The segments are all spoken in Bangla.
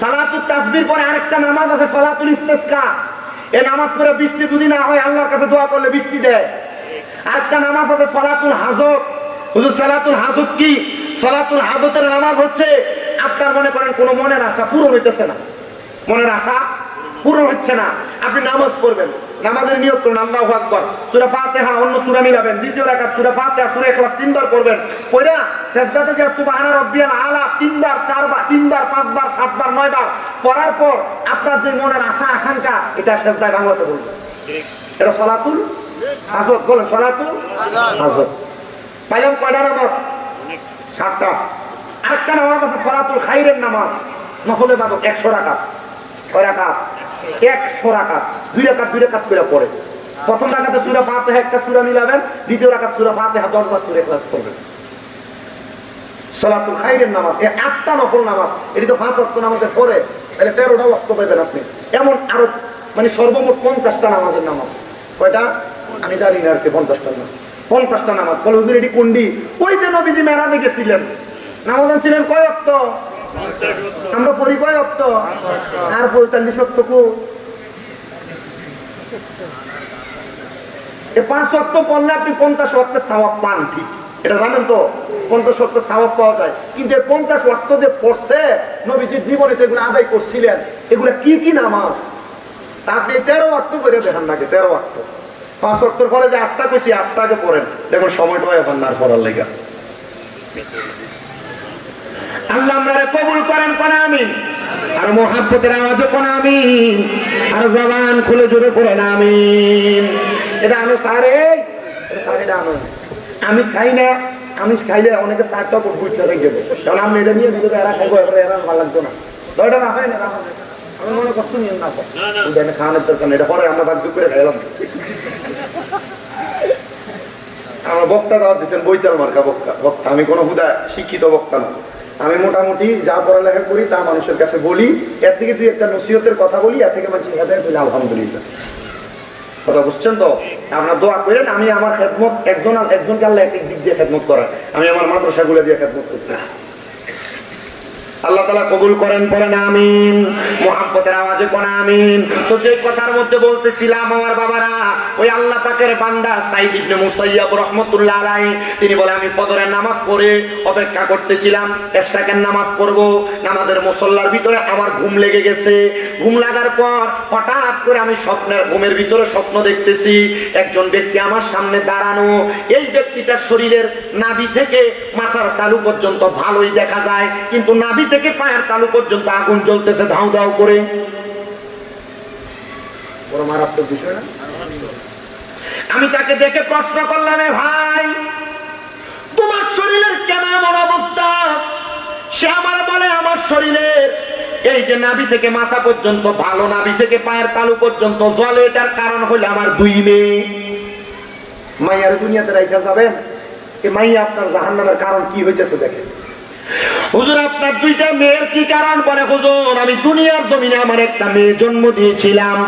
সালাতুল তাসবির পরে আরেকটা নামাজ আছে, সালাতুল ইস্তেসকা। এই নামাজ পরে বৃষ্টি যদি না হয়, আল্লাহর কাছে দোয়া করলে বৃষ্টি দেয়। আরেকটা নামাজ আছে, সালাতুল হাজত। হুজুর, সালাতুল হাজত কি? সালাতুল হাজতের নামাজ হচ্ছে, আপনার মনে করেন কোনো মনের আশা পূরণ হইতেছে না। মনের আশা পূরণ হচ্ছে না। আপনি নামাজ পড়বেন। নামাজের নিয়োগ করুন, আল্লাহু আকবার। সূরা ফাতিহা, অন্য সুরা মিলাবেন। দ্বিতীয় রাকাত, সূরা ফাতিহা, সূরা ইখলাস তিনবার করবেন পড়া সিজদাতে যে সুবহানা রাব্বিয়াল আলা তিনবার, চারবার, তিনবার, পাঁচবার, সাতবার, নয়বার পড়ার পর আপনার যে মনের আশা, আকাঙ্ক্ষা, এটা সিজদায় বাংলাতে বলবেন এটা সালাতুল হাজত, বলেন সালাতুল হাজত। পাইলাম কয়টা নামাজ? সাতটা। আরেকটা নামাজ আছে সলাতুল খাইরের নামাজ। নফলে বাদক, একশো রাকাত। ছয় রাকাত? একশো দুই দুই করে পড়ে। প্রথম রাকাতে সুরা ফাতেহা একটা সুরা মিলাবেন, দ্বিতীয় রাকাত সুরা বার সুরে ক্লাস করবেন। সলাতুল খাইরের নামাজ আটটা নফল নামাজ, এটি তো পাঁচ অক্ট তাহলে তেরোটা অক্ট আপনি। এমন আরও মানে সর্বমোট পঞ্চাশটা নামাজের নামাজ। কয়টা? আমি জানি না আর কি, পঞ্চাশটা নামাজ পঞ্চাশটা নামাজ। বলে, হুজুর, এটি ওই যে নবীজি মেরাজে গেছিলেন নামাজ ছিলেন কয় আমরা পড়ি আর পাঁচ পড়লে আপনি পঞ্চাশ পান ঠিক এটা জানেন তো? পঞ্চাশ পাওয়া যায়। কিন্তু পঞ্চাশ যে পড়ছে নবীজির জীবনে এগুলো আদায় করছিলেন। এগুলো কি কি নামাজ? আপনি তেরো করে দেখেন নাকি, তেরো পাঁচ পরে যে আটটা পড়েন। দেখুন সময়টা এখন না পড়ার লেগে। আল্লাহ কবুল করেন, কোন আমিন। আর মোহাব্বতের আওয়াজে কোন আমিন আর জবান খুলে জোরে পড়েন আমিন এটা আনো সারে এটা সারে এটা আনো আমি খাই না আমি খাইলে অনেকে সারটা বুঝতে রেখে দেবে কারণ আমি এটা নিয়ে দিতে এরা খাইবো এরা ভালো লাগতো না। দয়টা না হয় না না হয় আমি মনে কষ্ট নিয়ে না খাওয়ানোর দরকার এটা পরে আমরা ভাগ করে খাইলাম। আমার বক্তা দেওয়া দিচ্ছেন বৈতাল মার্কা বক্তা। বক্তা আমি কোনো হুদা শিক্ষিত বক্তা না। আমি মোটামুটি যা পড়ালেখা করি তা মানুষের কাছে বলি। এর থেকে তুই একটা নসিহতের কথা বলি, এর থেকে মানুষ হেদায় তুই আলহামদুলিল্লাহ। কথা বুঝছেন তো? আপনার দোয়া করেন, আমি আমার খেদমত একজন একজনকে আল্লাহ এক দিক দিয়ে খেদমত করার। আমি আমার মাদ্রাসাগুলো দিয়ে খেদমত করতেছি। আল্লাহ তালা কবুল করেন, পড়েন, আমিন। মোহাম্মতের আওয়াজে কোন আমিন। তো যে কথার মধ্যে বলতেছিলাম আমার বাবারা, ওই আল্লাহ পাকের বান্দা সাইদ ইবনে মুসাইয়াব রহমতুল্লাহ আলাই তিনি বলে, আমি ফজরের নামাজ পড়ে অপেক্ষা করতেছিলাম, এশরাকের নামাজ পড়ব। নামাজের মুসল্লার ভিতরে আমার ঘুম লেগে গেছে। ঘুম লাগার পর হঠাৎ করে আমি স্বপ্নের ঘুমের ভিতরে স্বপ্ন দেখতেছি, একজন ব্যক্তি আমার সামনে দাঁড়ানো। এই ব্যক্তিটার শরীরের নাভি থেকে মাথার তালু পর্যন্ত ভালোই দেখা যায়, কিন্তু নাভি থেকে পায়ের তালু পর্যন্ত আগুন জ্বলতেছে, ধাউ ধাউ করে। মারাত্মক বিষয় না? আমি তাকে দেখে প্রশ্ন করলাম ভাই, তোমার শরীরের কেন এমন অবস্থা? সে আমার বলে, আমার শরীরের এই যে নাভি থেকে মাথা পর্যন্ত, ভালো নাভি থেকে পায়ের তালু পর্যন্ত, জলে এটার কারণ হলো আমার দুই মেয়ে। মাইয়ার দুনিয়াতে রাইখা যাবেন? মাইয়া আপনার জাহান্নামের কারণ কি হইতেছে দেখেন। হুজুর, আপনার দুইটা মেয়ের কি কারণ বলে হুজুর? আমি দুনিয়ার জমিনে আমার একটা মেয়ে জন্ম দিয়েছিলাম,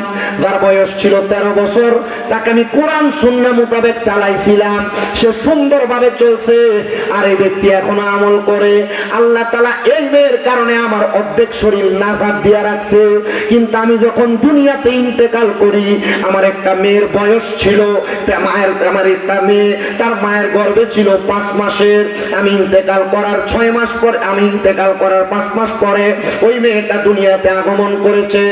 যার বয়স ছিল তেরো বছর। তাকে আমি কোরআন, সুন্না মোতাবেক চালাইছিলাম। সে সুন্দরভাবে চলছে আর এই ব্যক্তি এখনও আমল করে। আল্লাহ তালা এই মেয়ের কারণে আমার অর্ধেক শরীর নাজাদ দিয়া রাখছে। কিন্তু আমি যখন দুনিয়াতে ইন্তেকাল করি, আমার একটা মেয়ের বয়স ছিল মায়ের, আমার একটা মেয়ে, তার মায়ের গর্ভে ছিল পাঁচ মাসের। আমি ইন্তেকাল করার ছয় মাস পরে আমি ইন্তেকাল করার পাঁচ মাস পরে ওই মেয়েটা দুনিয়াতে আগমন করেছে।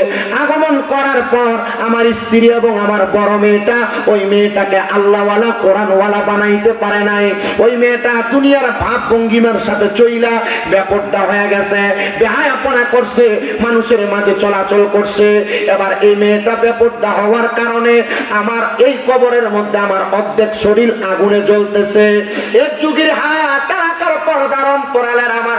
আগমন করার পর আমার স্ত্রী এবং আমার বড় মেয়েটা ওই মেয়েটাকে আল্লাহওয়ালা, কোরআনওয়ালা বানাইতে পারে নাই। ওই মেয়েটা দুনিয়ার ভাব ভঙ্গিমার সাথে চইলা ব্যাপারটা হয়ে গেছে, বেহায়াপনা করছে, মানুষের মাঝে চলাচল করছে। এবার এই মেয়েটা বেপর্দা হওয়ার কারণে আমার এই কবরের মধ্যে আমার অর্ধেক শরীর আগুনে জ্বলতেছে। এক যুগের হাত এলাকার পর্দার অন্তরালের আমার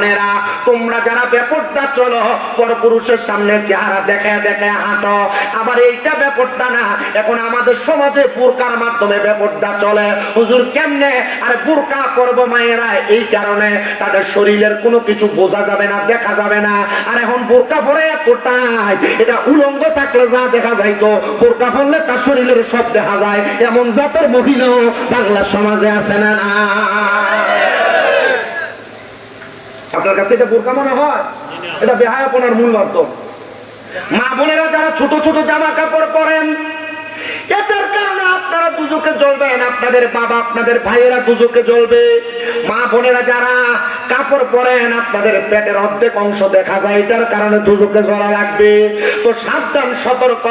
বোনেরা, তোমরা যারা বেপর্দা চলো, পরপুরুষের সামনে চেহারা দেখে দেখে হাঁটো। আবার এইটা বেপর্দা না, এখন আমাদের সমাজে বুরকার মাধ্যমে বেপর্দা চলে। হুজুর, কেমনে? আরে বুরকা পর্ব মায়েরা, এই কারণে তাদের শরীরের কোনো কিছু বোঝা যাবে না, দেখা যাবে না। আর এখন বোরকা পরে কোটায় এটা উলঙ্গ থাকলে যা দেখা যাইতো বোরকা পরলে তার শরীরের সব দেখা যায়। এমন জাতের মহিলাও বাংলা সমাজে আছে না না? আপনার কাছে এটা বোরকা মনে হয়? এটা বেহায়াপনার মূল মাধ্যম। মা বোনেরা যারা ছোট ছোট জামা কাপড় পরেন এটার কারণে আপনারা দুজকে জ্বলবেন, আপনাদের বাবা, আপনাদের ভাইয়েরা দুজকে জ্বলবে। মা বোনেরা যারা কাপড় পরেন, আপনাদের পেটের অর্ধেক অংশ দেখা যায়, এটার কারণে দুজকে জ্বলা লাগবে। তো সাবধান, সতর্ক,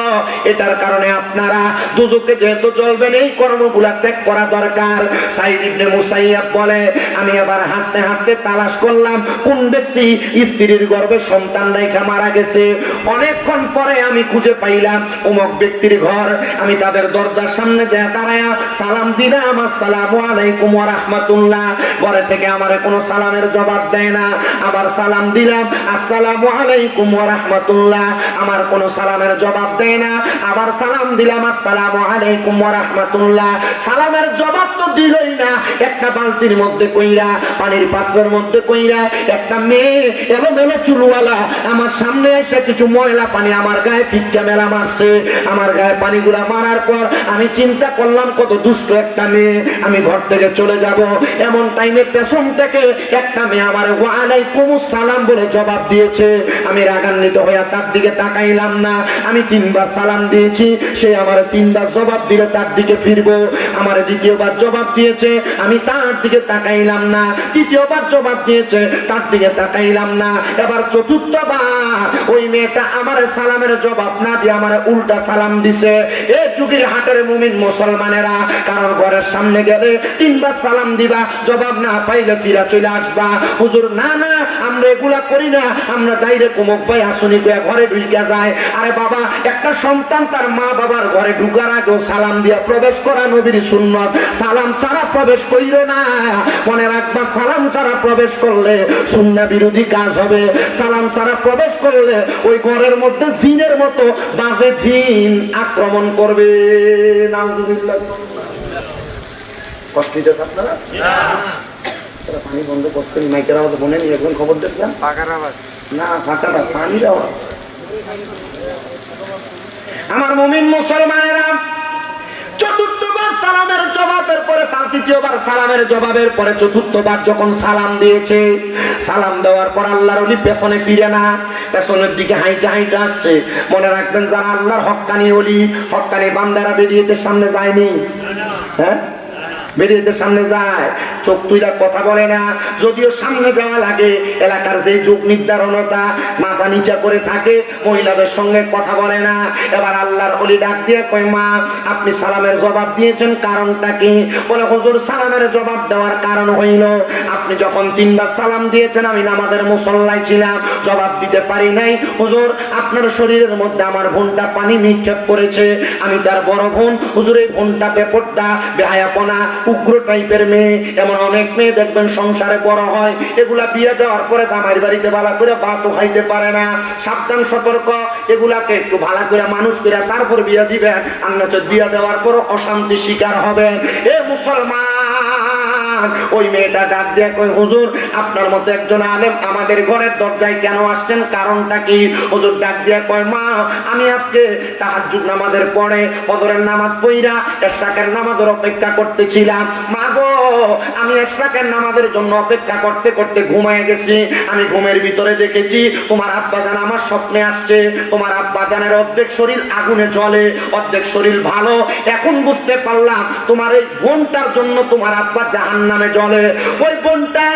এটার কারণে আপনারা দুজকে যেহেতু জ্বলবেন, এই কর্মগুলা ত্যাগ করা দরকার। সাইদ ইবনে মুসাইয়াব বলে, আমি আবার হাঁটতে হাঁটতে তালাশ করলাম, কোন ব্যক্তি স্ত্রীর গর্ভে সন্তান রেখা মারা গেছে? অনেকক্ষণ পরে আমি খুঁজে পাইলাম, অমুক ব্যক্তির ঘর, আমি তাদের দরজার সামনে যা দাঁড়ায়া সালাম দিলাম আসসালামু আলাইকুম ওয়া রাহমাতুল্লাহ। ঘরে থেকে আমারে কোনো সালামের জবাব দেয় না। আবার সালাম দিলাম, আসসালামু আলাইকুম ওয়া রাহমাতুল্লাহ। আমার কোনো সালামের জবাব দেয় না। আবার সালাম দিলাম, আসসালামু আলাইকুম ওয়া রাহমাতুল্লাহ। সালামের জবাব তো দিলই না। একটা বালতির মধ্যে কইরা, পানির পাত্রের মধ্যে কইরা, একটা মেয়ে এলোমেলো চুলওয়ালা আমার সামনে এসে কিছু ময়লা পানি আমার গায়ে ফিটকা মেলা মারছে। আমার গায়ে পানিগুলা মারার পর আমি চিন্তা করলাম, কত দুষ্ট একটা মেয়ে, আমি ঘর থেকে চলে যাব। এমন টাইমে পেছন থেকে একটা মেয়ে আমার ওয়ালাইকুম সালাম বলে জবাব দিয়েছে। আমি রাগান্বিত হইয়া তার দিকে তাকাইলাম না। আমি তিনবার সালাম দিয়েছি, সে আমার তিনবার জবাব দিলে, তার দিকে ফিরবো। আমার দ্বিতীয়বার জবাব দিয়েছে, আমি তার দিকে তাকাইলাম না। তৃতীয়বার জবাব দিয়েছে, তার দিকে তাকাইলাম না। এবার চতুর্থবার ওই মেয়েটা আমার সালামের জবাব না দিয়ে আমার উল্টা সালাম দিছে। এ যুগের হাটের মুমিন মুসলমানেরা, কারণ ঘরের সামনে গেলে তিনবার সালাম দিবা, জবাব না পাইলে ফিরা চলে আসবা। হুজুর, না না, আমরা এগুলা করি না, আমরা ডাইরেক্ট অমুক ভাই আসনি কইয়া ঘরে ঢুকে যায়। আরে বাবা, একটা সন্তান তার মা বাবার ঘরে ঢুকার আগেও সালাম দিয়া প্রবেশ করা নবীর সুন্নত। সালাম ছাড়া প্রবেশ কইর না। মনে রাখবা, সালাম ছাড়া প্রবেশ করলে সুন্না বিরোধী কাজ হবে। সালাম ছাড়া প্রবেশ করলে ওই ঘরের মধ্যে জিনের মতো বাজে জিন আক্রমণ করবে। কষ্ট হইতেছে আপনারা? তারা পানি বন্ধ করছেন মাইকের আওয়াজ খবর দেখলাম আওয়াজ। না ফাঁকাটা পানির আওয়াজ। আমার মমিন মুসলমানেরা সালামের জবাবের পরে তার দ্বিতীয়বার সালামের জবাবের পরে চতুর্থবার যখন সালাম দিয়েছে, সালাম দেওয়ার পর আল্লাহর অলি পেছনে ফিরে না, পেছনের দিকে হাইটে হাইটে আসছে। মনে রাখবেন, যারা আল্লাহর হকানি অলি হকানি বান্দারা বেরিয়েতে সামনে যায়নি। হ্যাঁ? বেরিয়েতে সামনে যায়, চোখ তুইরা কথা বলে না। যদিও সামনে যাওয়া লাগে, এলাকার যে যুগ নির্ধারণতা, মাথা নিচা করে থাকে, মহিলাদের সঙ্গে কথা বলে না। এবার আল্লাহর অলি ডাক দিয়ে কয়, মা, আপনি সালামের জবাব দিয়েছেন, কারণটা কি? বলে, হুজুর, সালামের জবাব দেওয়ার কারণ হইল, আপনি যখন তিনবার সালাম দিয়েছেন, আমি আমাদের মুসল্লায় ছিলাম, জবাব দিতে পারি নাই। হুজুর, আপনার শরীরের মধ্যে আমার বোনটা পানি নিক্ষেপ করেছে, আমি তার বড় বোন। হুজুর, এই বোনটা বেপরটা বেহায়াপনা উগ্র টাইপের মেয়ে, এমন অনেক মেয়ে দেখবেন সংসারে বড় হয়, এগুলা বিয়ে দেওয়ার পরে জামাইয়ের বাড়িতে ভালো করে ভাতও খাইতে পারে না। সাবধান, সতর্ক, এগুলাকে একটু ভালো করে মানুষ করে তারপর বিয়ে দিবেন আর বিয়ে দেওয়ার পর অশান্তি শিকার হবে এ মুসলমান! ওই মেয়েটা ডাক দিয়ে কই হুজুর, আপনার মতো একজন আলেম আমাদের ঘরের দরজায় কেন আসছেন? কারণটা কি? হুজুর ডাক দিয়ে কয়, মা, আমি আজকে তাহাজ্জুদ নামাজের পরে হজরের নামাজ পইরা এশরাকের নামাজের অপেক্ষা করতেছিলাম। মা গো আমি এশরাকের নামাজের জন্য অপেক্ষা করতে করতে ঘুমায় গেছি। আমি ঘুমের ভিতরে দেখেছি, তোমার আব্বা জান আমার স্বপ্নে আসছে। তোমার আব্বা জানের অর্ধেক শরীর আগুনে জ্বলে, অর্ধেক শরীর ভালো। এখন বুঝতে পারলাম, তোমার এই বোনটার জন্য তোমার আব্বা জাহান নামে জ্বলে। ওই বোনটা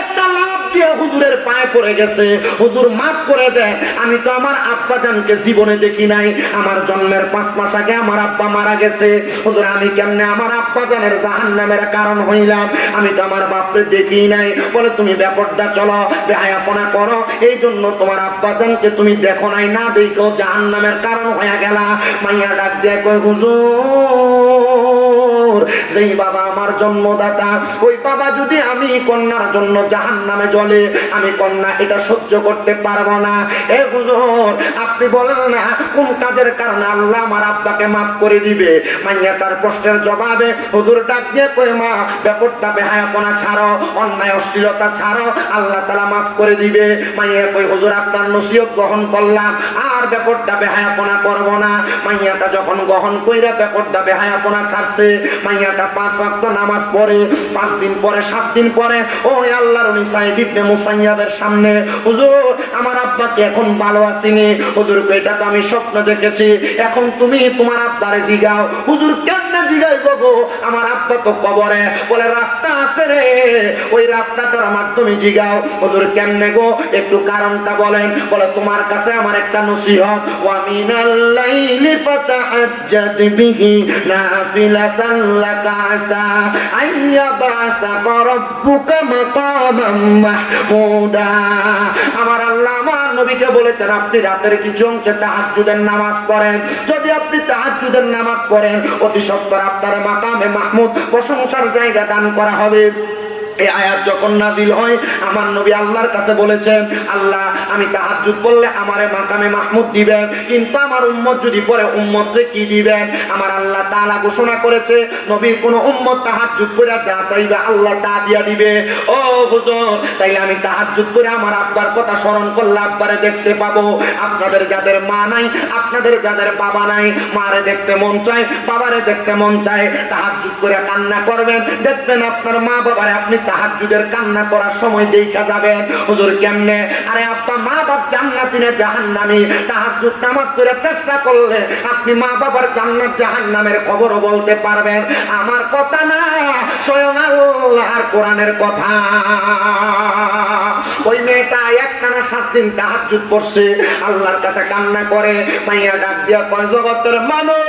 একটা লাভ দিয়ে হুজুরের পায়ে পড়ে গেছে। হুজুর মাফ করে দেয় আমি তো আমার আব্বা জানকে জীবনে দেখি নাই। আমার জন্মের পাঁচ মাস আগে আমার আব্বা মারা গেছে। হুজুর, আমি কেমনে আমার আব্বা জানের জাহান নামের কারণ হইলাম? আমি তো আমার বাপরে দেখি নাই। বলে, তুমি ব্যাপারটা চলো বেহায়াপনা করো। এই জন্য তোমার আব্বা জানকে তুমি দেখো নাই, না দেখো জাহান নামের কারণ হয়ে গেলা। মাইয়া ডাক দিয়ে কই হুজুর, যেই বাবা আমার জন্মদাতা, ওই বাবা যদি আমি কন্যার জন্য জাহান নামে জলে আমি কন্যা এটা সহ্য করতে পারব না। এ হুজুর, আপনি বলেন না, কোন কাজের কারণে আল্লাহ আমার আব্বাকে মাফ করে দিবে? মাইয়া তার প্রশ্নের জবাবে হুজুর ডাক দিয়ে কই মা, ব্যাপারটা বেহায়াপনা ছাড়ো, অন্যায়, অশ্লীলতা ছাড়ো, আল্লাহ তালা মাফ করে দিবে। মাইয়া কই হুজুর, আপনার নসিহত গ্রহণ করলাম, আর ব্যাপারটা বেহায়াপনা করব না। মাইয়াটা যখন গ্রহণ কইরা ব্যাপারটা বেহায়াপনা ছাড়ছে, মাইয়াটা পাঁচ ওয়াক্ত নামাজ পড়ে, পাঁচ দিন পরে, সাত দিন পরে, ওই আল্লাহ উনি সাইদ ইবনে মুসাইয়াবের সামনে, হুজুর, আমার আব্বাকে এখন ভালো আসিনি হুজুর এটা তো আমি স্বপ্ন দেখেছি। এখন তুমি তোমার আব্বারে জিগাও। হুজুর কেমনে জিগাইব গো। আমার আব্বা তো কবরে। বলে, রাস্তা আছে রে। ওই রাস্তাটার মাধ্যমে জিগাও। কেমনে গো? একটু কারণটা বলেন। বলে, তোমার কাছে আমার একটা নসিহত। আমার আল্লাহ আমার নবীকে বলেছেন, আপনি রাতের কিছু অংশে তাহাজ্জুদের নামাজ পড়েন। যদি আপনি তাহাজ্জুদের নামাজ পড়েন, অতি সত্তর আপনার মাকামে মাহমুদ প্রশংসার জায়গা দান করা হবে। এই আয়াত যখন নাজিল হয়, আমার নবী আল্লাহর কাছে বলেছেন, আল্লাহ, আমি তাহাজ্জুদ বললে আমারে মাকামে মাহমুদ দিবেন, কিন্তু আমার উম্মত যদি পরে উম্মতরে কি দিবেন? আমার আল্লাহ তাআলা ঘোষণা করেছে, নবীর কোন উম্মত তাহাজ্জুদ করে যা চাইবে আল্লাহ তা দিয়া দিবে। ও হুজুর, তাইলে আমি তাহাজ্জুদ করে আমার আব্বার কথা স্মরণ করলে আব্বারে দেখতে পাবো। আপনাদের যাদের মা নাই, আপনাদের যাদের বাবা নাই, মারে দেখতে মন চায়, বাবারে দেখতে মন চায়, তাহাজ্জুদ করে কান্না করবেন। দেখবেন আপনার মা বাবারে আপনি তাহাজ্জুদের কান্না করার সময় দেখা যাবেন হুজুর কেমনে? আরে আপা মা বাপ জান্নাতি না জাহান্নামী। তাহাজ্জুদ নামাজ করে চেষ্টা করলে আপনি মা বাবার জান্নাত জাহান্নামের খবরও বলতে পারবেন। আমার কথা না, স্বয়ং আল্লাহর কোরআনের কথা। ওই মেয়েটা একটানা সাত দিন তাহাজ্জুদ করছে আল্লাহর কাছে কান্না করে, মাইয়া ডাক দিয়া কয়, জগতের মানুষ!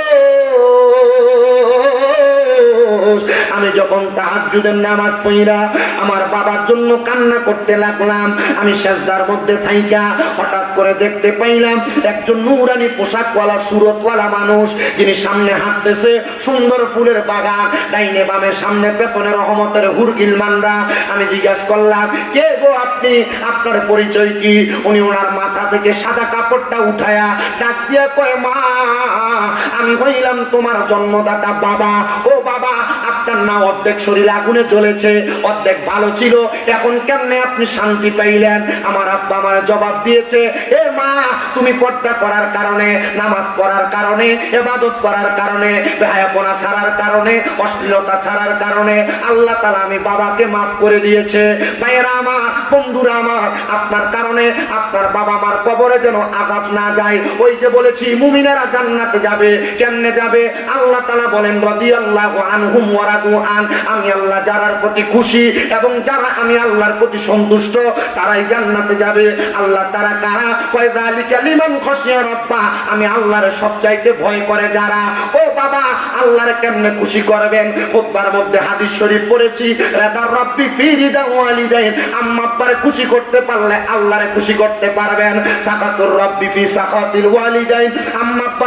আমি যখন তাহাজ্জুদের নামাজ পড়িরা আমার বাবার জন্য কান্না করতে লাগলাম, আমি সেজদার মধ্যে থাইকা হঠাৎ করে দেখতে পাইলাম, একজন নুরানি পোশাকওয়ালা, সুরতওয়ালা মানুষ, যিনি সামনে হাঁটতেছে, সুন্দর ফুলের বাগান, ডাইনে বামে সামনে পেছনে রহমতের হুরগিল মানরা আমি জিজ্ঞাসা করলাম, কে গো আপনি? আপনার পরিচয় কি? উনি ওনার মাথা থেকে সাদা কাপড়টা উঠায়া ডাক দিয়া কয়, মা, আমি হইলাম তোমার জন্মদাতা বাবা। ও বাবা আপনার না অর্ধেক শরীর আগুনে জ্বলেছে, অর্ধেক ভালো ছিল। এখন কেমনে আপনি শান্তি পাইলেন? আমার আব্বা আমার জবাব দিয়েছে, এ মা, তুমি পর্দা করার কারণে, নামাজ পড়ার কারণে এবাদত করার কারণে, বেহায়াপনা ছাড়ার কারণে, অশ্লীলতা ছাড়ার কারণে, আল্লাহ তালা আমি বাবাকে মাফ করে দিয়েছে। ভাইয়েরা আমার, বন্ধুরা আমার, আপনার কারণে আপনার বাবা মার কবরে যেন আঘাত না যায়। ওই যে বলেছি, মুমিনেরা জান্নাতে যাবে, কেমনে যাবে? আল্লাহ তালা বলেন রদি আল্লাহ আনহুম ওয়ারাদু আমি আল্লাহ যারার প্রতি খুশি এবং যারা আমি আল্লাহর প্রতি সন্তুষ্ট, তারাই জান্নাতে যাবে। আল্লাহ তারা কারা? আমি আল্লাহর সবচাইতে ভয় করে যারা। ও বাবা কেমনে খুশি করবেন? খুতবার মধ্যে হাদিস শরীফ পড়েছি খুশি করতে পারলে আল্লাহরে খুশি করতে পারবেন। সাকাতুর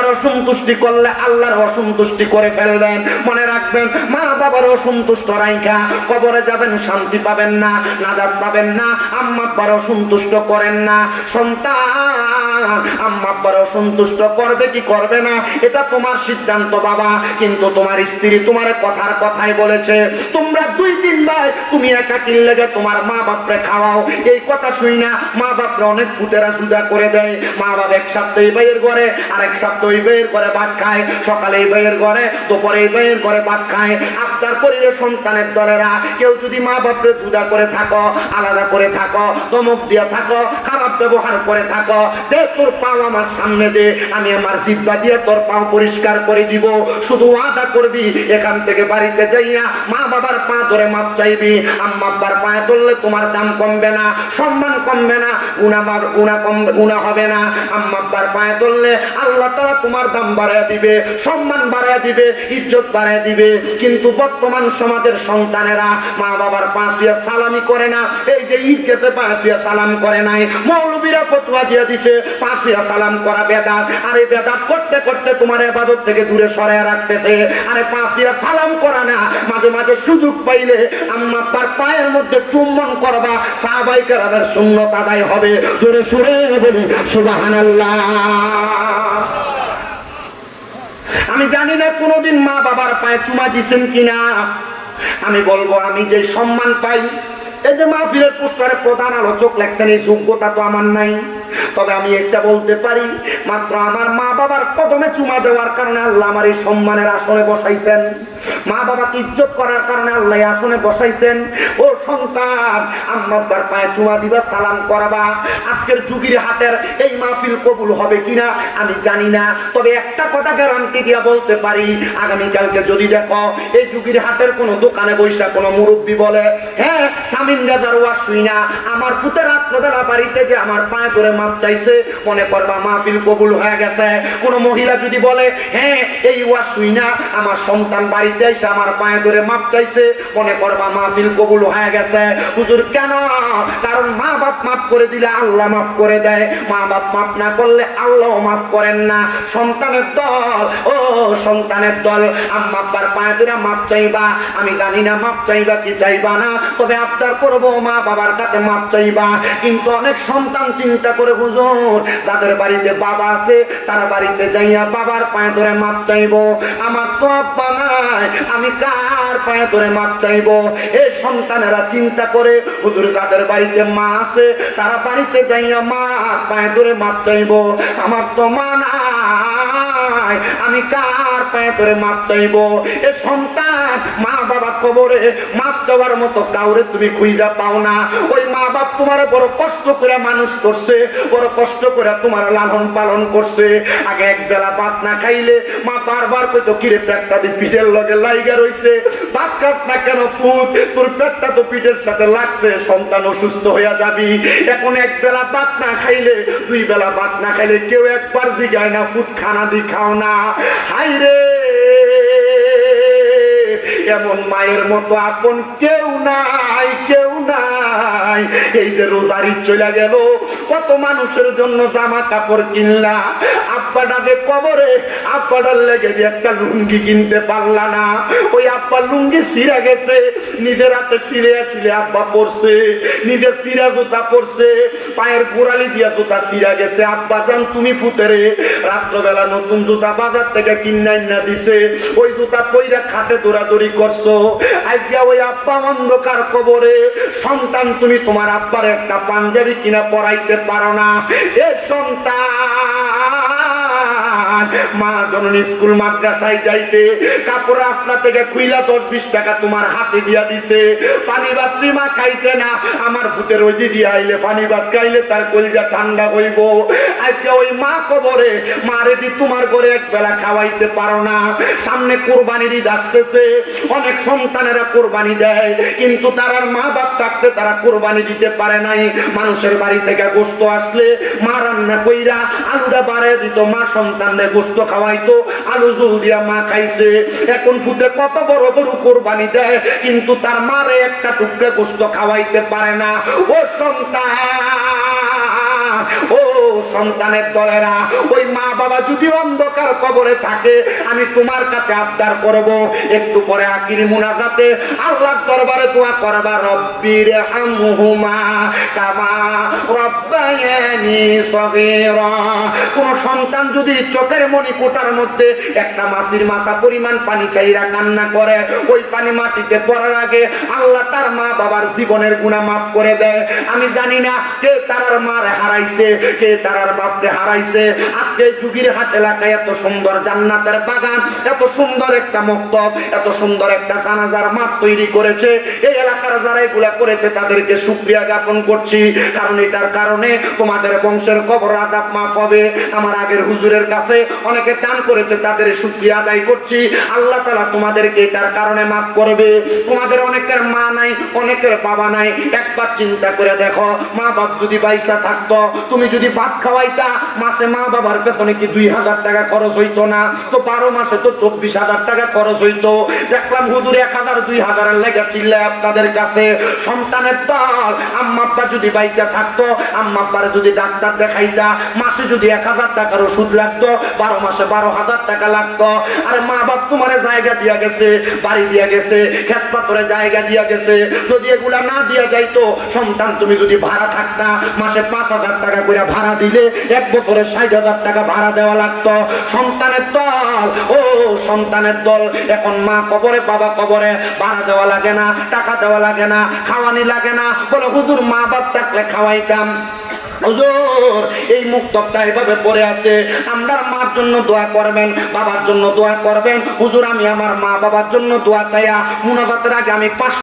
অসন্তুষ্টি করলে আল্লাহর অসন্তুষ্টি করে ফেলবেন। মনে রাখবেন, মা বাবার অসন্তুষ্ট রাইখা। কবরে যাবেন, শান্তি পাবেন না, নাজাত পাবেন না আম্মা আব্বার অসন্তুষ্ট করেন না। সন্তান আম্মা আব্বার অসন্তুষ্ট করবে কি করবে না, এটা তোমার সিদ্ধান্ত বাবা। কিন্তু তোমার স্ত্রী তোমার কথার কথাই বলেছে, তোমরা দুই দিন ভাই, তুমি একা কিনলে তোমার মা বাপরে খাওয়াও। এই কথা শুই না মা বাপরে অনেক ফুতেরা সুদা করে দেয়। মা বাপ এক সপ্তাহ এই ঘরে আর এক সপ্তাহ ওই ভাইয়ের ঘরে ভাত খায়। সকালে এই ভাইয়ের ঘরে, দুপুরে এই ভাইয়ের ঘরে ভাত খায়। আপনার পরিবার সন্তানের দলেরা, কেউ যদি মা বাপরে সুদা করে থাকো, আলাদা করে থাকো তমক দিয়ে থাকো, খারাপ ব্যবহার করে থাকো, দে তোর পাও আমার সামনে দে, আমি আমার জিব্বা দিয়ে তোর পাও পরিষ্কার করে দিব। শুধু আদা করবি, এখান থেকে বাড়িতে যাইয়া মা বাবার পা ধরে মাপ চাইবি, আম্মা আব্বার পায়ে ধরলে তোমার দাম কমবে না, সম্মান কমবে না বা- গুণা কমবে গুণা হবে না। আম্মা আব্বার পায়ে ধরলে আল্লাহ তারা তোমার দাম বাড়ায় দিবে, সম্মান বাড়ায় দিবে, ইজ্জত বাড়ায় দিবে। কিন্তু বর্তমান সমাজের সন্তানেরা মা বাবার পাঁচিয়া সালামি করে না, এই যে ঈদ গেতে পাঁচিয়া সালাম করে নাই, মৌলবীরা ফতুয়া দিয়ে দিছে, পাঁচিয়া সালাম করা বেদাত, আর এই বেদাত করতে করতে তোমার এবাদত থেকে দূরে সরায় রাখতেছে, আরে পাঁচিয়া সালাম করা না, মাঝে মাঝে সুযোগ পাইলে আম্মা তার পায়ের মধ্যে চুম্বন করবা, সাহাবাই কেরামের শূন্যত আদায় হবে, জোরে সুরে বলি, সুবহানাল্লাহ। আমি জানি না কোনোদিন মা বাবার পায়ে চুমা দিছেন কিনা। আমি বলব, আমি যে সম্মান পাই, এই যে মা মাহফিলের পুস্তরে প্রধান আলোচক লেখছেন, এই যোগ্যতা তো আমার নাই। তবে আমি একটা বলতে পারি, মাত্র আমার মা বাবার কদমে চুমা দেওয়ার কারণে আল্লাহ আমার এই সম্মানের আসনে বসাইছেন। মা বাবাকে ইজ্জত করার কারণে আল্লাহ আসনে বসাইছেন। ও সন্তান আম্মাব্বার পায়ে চুমা দিবা, সালাম করবা। আজকের যুগির হাতের এই মাহফিল কবুল হবে কিনা আমি জানি না। তবে একটা কথা গ্যারান্টি দিয়া বলতে পারি, আগামীকালকে যদি দেখো, এই যুগির হাটের কোনো দোকানে বৈশা কোনো মুরব্বী বলে হ্যাঁ স্বামীন গাজার ওয়া না। আমার পুতে রাত্রবেলা বাড়িতে যে আমার পায়ে ধরে মাপ চাইছে, মনে করবা মাহফিল কবুল হয়ে গেছে। কোনো মহিলা যদি বলে হ্যাঁ এই ওয়া শুই না, আমার সন্তান বাড়িতে এসে আমার পায়ে ধরে মাপ চাইছে, মনে করবা মাহফিল কবুল হয়ে গেছে। হুজুর, কেন? কারণ মা বাপ মাফ করে দিলে আল্লাহ মাফ করে দেয়। মা বাপ মাফ না করলে আল্লাহ মাফ করেন না। সন্তানের দল, ও সন্তানের দল, আম্মা আব্বার পায়ে ধরে মাপ চাইবা। আমি জানি না মাপ চাইবা কি চাইবা না, তবে আবদার করব মা বাবার কাছে মাপ চাইবা। কিন্তু অনেক সন্তান চিন্তা করে হুজুর তাদের বাড়িতে বাবা আছে, তারা বাড়িতে যাইয়া বাবার পায়ে ধরে মাপ চাইব। আমার তো আব্বা নাই, আমি কার পায়ে ধরে মাপ চাইব? এই সন্তানেরা চিন্তা করে, হুজুর, তাদের বাড়িতে মা আছে, তারা বাড়িতে যাইয়া মা পায়ে ধরে মাপ চাইব। আমার তো মা নাই, আমি কার পায়ে ধরে মাপ চাইব? এ সন্তান মা বাবা কবরে মাপ চাওয়ার মতো কাউরে তুমি খুঁজা পাও না। ওই মা বাপ তোমার বড় কষ্ট করে মানুষ করছে, বড় কষ্ট করে তোমার লালন পালন করছে। আগে এক বেলা ভাত না খাইলে মা বারবার কইতো, কিরে পেটটা দি পিঠের লগে লাইগা রইছে। ভাত খাত না কেন ফুট তোর পেটটা তো পিঠের সাথে লাগছে, সন্তান অসুস্থ হইয়া যাবি। এখন এক বেলা ভাত না খাইলে, দুই বেলা ভাত না খাইলে কেউ একবার জিগায় না ফুট খানা দি খাও না হাই রে। এমন মায়ের মতো আপন কেউ নাই কেউ নাই। এই যে রোজারি চলে গেল, কত মানুষের জন্য জামা কাপড় কিনলা। আব্বাটা যে কবরে, আব্বাটার লেগে যে একটা লুঙ্গি কিনতে পারলা না। ওই আব্বা লুঙ্গি ছিঁড়া গেছে, নিজের হাতে ছিঁড়ে আসলে আব্বা পড়ছে নিজের ফিরা জুতা পড়ছে, পায়ের গোড়ালি দিয়া জুতা ফিরা গেছে। আব্বা, জান তুমি ফুতেরে রাত্রবেলা নতুন জুতা বাজার থেকে কিনাই না দিছে, ওই জুতা পইরা খাটে দৌড়াদৌড়ি করছ। আজকে ওই আব্বা অন্ধকার কবরে, সন্তান তুমি তোমার আব্বার একটা পাঞ্জাবি কিনা পরাইতে পারো না। এ সন্তান, মা স্কুল মাদ্রাসায় যাইতে কাপড় আপনা থেকে খুইলা দশ বিশ টাকা তোমার হাতে দিয়া দিছে। পানি ভাত মা খাইতে না, আমার ভূতের ওই দিদি আইলে পানি ভাত খাইলে তার কলজা ঠান্ডা হইব। কোরবানি দিতে পারে নাই। মানুষের বাড়ি থেকে গোস্ত আসলে মা রান্না কইরা আলুটা দিত, মা সন্তানরে গোস্ত খাওয়াইতো, আলু জুল দিয়া মা খাইছে। এখন ফুতে কত বড় বড় কোরবানি দেয়, কিন্তু তার মারে একটা টুকরে গোস্ত খাওয়াইতে পারে না। ও সন্তান, ও সন্তানের দলেরা, ওই মা বাবা যদি অন্ধকার কবরে থাকে, আমি তোমার কাছে আবদার করব। একটু পরে আকির মুনাজাতে আল্লাহর দরবারে দোয়া করবা, রব্বির হামহুমা কামা রব্বায়ানি সগীরা। কোন সন্তান যদি চোখের মনি কোটার মধ্যে একটা মাসির মাথা পরিমাণ পানি চাইরা কান্না করে, ওই পানি মাটিতে পড়ার আগে আল্লাহ তার মা বাবার জীবনের গুণা মাফ করে দেয়। আমি জানি না কে তারার মার হারাইছে, কে তারার বাপকে হারাইছে। আজকে যুগির হাট এলাকায় এত সুন্দর জান্নাতের বাগান, এত সুন্দর একটা মক্তব, এত সুন্দর একটা জানাজার মাঠ তৈরি করেছে। এই এলাকার যারা এগুলা করেছে, তাদেরকে সুক্রিয়া জ্ঞাপন করছি। কারণ এটার কারণে তোমাদের বংশের কবর আদাব মাফ হবে। আমার আগের হুজুরের কাছে অনেকে দান করেছে, তাদের সুক্রিয়া আদায় করছি। আল্লাহ তালা তোমাদেরকে এটার কারণে মাফ করবে। তোমাদের অনেকের মা নাই, অনেকের বাবা নাই। একবার চিন্তা করে দেখো মা বাপ যদি বাইসা থাকতো, তুমি যদি ভাত খাওয়াইতা, মাসে মা বাবার পেছনে কি দুই হাজার টাকা খরচ হইতো না? তো বারো মাসে তো চব্বিশ হাজার টাকা খরচ হইতো। দেখলাম হুজুর এক হাজার, দুই হাজারের লেগে চিল্লায় আপনাদের কাছে। সন্তানের দল, আম্মাপ্পা যদি বাইচা থাকতো, আম্মাপ্পারে যদি ডাক্তার দেখাইতা, মাসে যদি এক হাজার টাকার ওষুধ লাগতো, বারো মাসে বারো হাজার টাকা লাগতো। আরে মা বাপ তোমার জায়গা দিয়া গেছে, বাড়ি দিয়া গেছে খেত পাথরে জায়গা দিয়া গেছে। যদি এগুলা না দিয়া যাইতো, সন্তান তুমি যদি ভাড়া থাকতা, মাসে পাঁচ হাজার টাকা করে ভাড়া দিলে এক বছরে ষাট হাজার টাকা ভাড়া দেওয়া লাগতো। সন্তানের দল, ও সন্তানের দল, এখন মা কবরে, বাবা কবরে, ভাড়া দেওয়া লাগে না, টাকা দেওয়া লাগে না, খাওয়ানি লাগে না। বলে, হুজুর, মা বাপ থাকলে খাওয়াইতাম। হুজুর, এই মুক্তবটা এভাবে পড়ে আছে। আপনার মার জন্য দোয়া করবেন, বাবার জন্য দোয়া করবেন। হুজুর, আমি আমার মা বাবার জন্য দোয়া চাইয়া মুনাজাতের আগে আমি পাঁচ